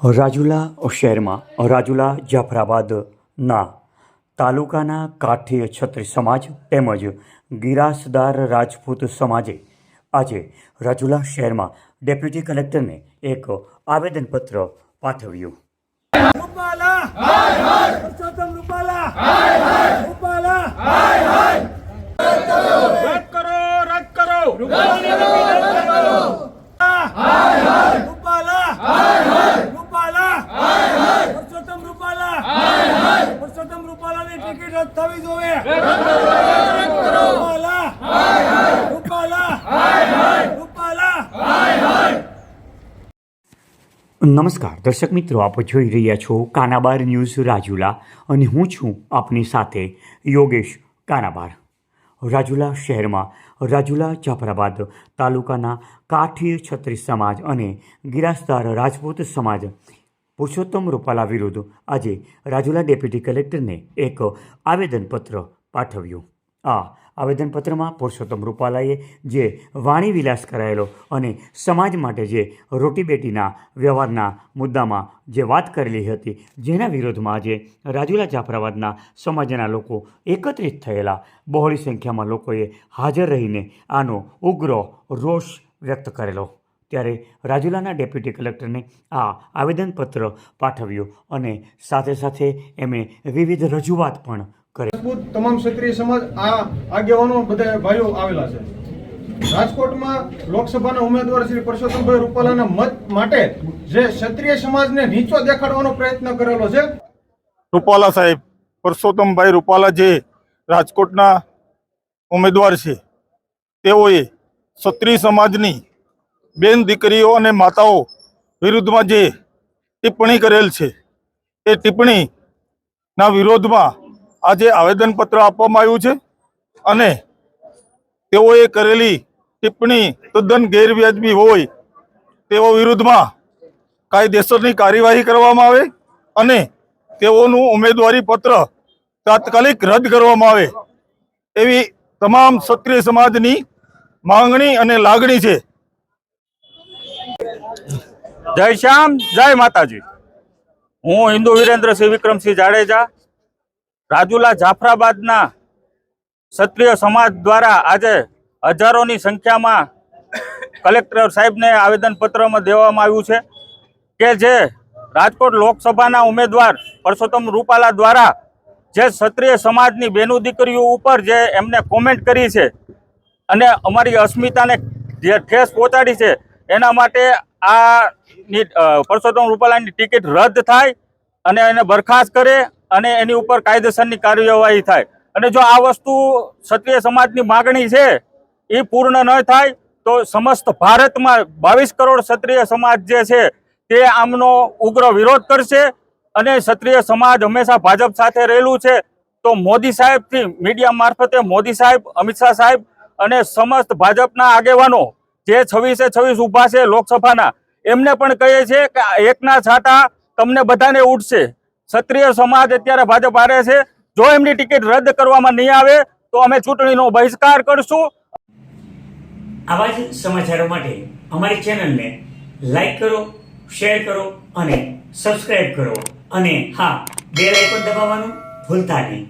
રાજુલા શહેરમાં રાજુલા જાફરાબાદના તાલુકાના કાઠી છત્રી સમાજ તેમજ ગિરાસદાર રાજપૂત સમાજે આજે રાજુલા શહેરમાં ડેપ્યુટી કલેક્ટરને એક આવેદનપત્ર પાઠવ્યું. રૂપાલા! હાય હાય પુરુષોત્તમ રૂપાલા હાય હાય રૂપાલા હાય હાય રદ કરો રદ કરો રૂપાલા હાય હાય રૂપાલા હાય હાય રૂપાલા હાય હાય પુરુષોત્તમ રૂપાલા હાય હાય પુરુષોત્તમ રૂપાલાની ટિકિટ રદ થવી જોઈએ. રૂપાલા હાય હાય રૂપાલા. હાય હાય રૂપાલા. હાય હાય નમસ્કાર દર્શક મિત્રો આપ જોઈ રહ્યા છો કાનાબાર ન્યૂઝ રાજુલા અને હું છું આપની સાથે યોગેશ કાનાબાર. રાજુલા શહેરમાં રાજુલા જાફરાબાદ તાલુકાના કાઠી છત્રીસ સમાજ અને ગિરાસદાર રાજપૂત સમાજ પુરુષોત્તમ રૂપાલા વિરુદ્ધ આજે રાજુલા ડેપ્યુટી કલેક્ટરને એક આવેદનપત્ર પાઠવ્યું. આ આવેદનપત્રમાં પુરુષોત્તમ રૂપાલાએ જે વાણી વિલાસ કરાયેલો અને સમાજ માટે જે રોટીબેટીના વ્યવહારના મુદ્દામાં જે વાત કરેલી હતી, જેના વિરોધમાં આજે રાજુલા જાફરાબાદના સમાજના લોકો એકત્રિત થયેલા. બહોળી સંખ્યામાં લોકોએ હાજર રહીને આનો ઉગ્ર રોષ વ્યક્ત કરેલો. ત્યારે રાજુલાના ડેપ્યુટી કલેક્ટરને આ આવેદનપત્ર પાઠવ્યું અને સાથે સાથે એમણે વિવિધ રજૂઆત પણ કરી. તમામ ક્ષત્રિય સમાજ આ આગેવાનો બધા ભાઈઓ આવેલા છે. રાજકોટમાં લોકસભાના ઉમેદવાર શ્રી પરસોત્તમભાઈ રૂપાલાના મત માટે જે ક્ષત્રિય સમાજને નીચો દેખાડવાનો પ્રયત્ન કરેલો છે. રૂપાલા સાહેબ પરસોત્તમભાઈ રૂપાલા જે રાજકોટના ઉમેદવાર છે તેઓએ ક્ષત્રિય સમાજની બેન દીકરીઓ અને માતાઓ વિરુદ્ધમાં જે ટિપ્પણી કરેલ છે, એ ટિપ્પણીના વિરોધમાં આજે આવેદનપત્ર આપવામાં આવ્યું છે અને તેઓએ કરેલી ટિપ્પણી તદ્દન ગેરવ્યાજબી હોય તેઓ વિરુદ્ધમાં કાયદેસરની કાર્યવાહી કરવામાં આવે અને તેઓનું ઉમેદવારી પત્ર તાત્કાલિક રદ કરવામાં આવે એવી તમામ ક્ષત્રિય સમાજની માંગણી અને લાગણી છે. જય શ્યામ, જય માતાજી. હું હિન્દુ વિરેન્દ્રસિંહ વિક્રમસિંહ જાડેજા, રાજુલા જાફરાબાદના ક્ષત્રિય સમાજ દ્વારા આજે હજારોની સંખ્યામાં કલેક્ટર સાહેબને આવેદનપત્રમાં દેવામાં આવ્યું છે કે જે રાજકોટ લોકસભાના ઉમેદવાર પરસોત્તમ રૂપાલા દ્વારા જે ક્ષત્રિય સમાજની બેનું દીકરીઓ ઉપર જે એમને કોમેન્ટ કરી છે અને અમારી અસ્મિતાને જે ઠેસ પહોંચાડી છે, એના માટે આ ની પરસોત્તમ રૂપાલાની ટિકિટ રદ થાય અને એને બરખાસ્ત કરે અને એની ઉપર કાયદેસરની કાર્યવાહી થાય. અને જો આ વસ્તુ ક્ષત્રિય સમાજની માગણી છે એ પૂર્ણ ન થાય, તો સમસ્ત ભારતમાં બાવીસ કરોડ ક્ષત્રિય સમાજ જે છે, તે આમનો ઉગ્ર વિરોધ કરશે અને ક્ષત્રિય સમાજ હંમેશા ભાજપ સાથે રહેલું છે. તો મોદી સાહેબથી મીડિયા મારફતે મોદી સાહેબ, અમિત શાહ સાહેબ અને સમસ્ત ભાજપના આગેવાનો જે છવ્વીસે છવ્વીસ ઊભા છે લોકસભાના એમને પણ કહીએ છીએ કે એકના છાતા તમને બધાને ઉઠશે ક્ષત્રિય સમાજ અત્યારે ભાજપ હારે છે. જો એમની ટિકિટ રદ કરવામાં નહીં આવે, તો અમે ચૂંટણીનો બહિષ્કાર કરશું. આવા જ સમાચારો માટે અમારી ચેનલને લાઈક કરો, શેર કરો અને સબસ્ક્રાઈબ કરો. અને હા, બેલ આઇકોન દબાવવાનું ભૂલતા નહીં.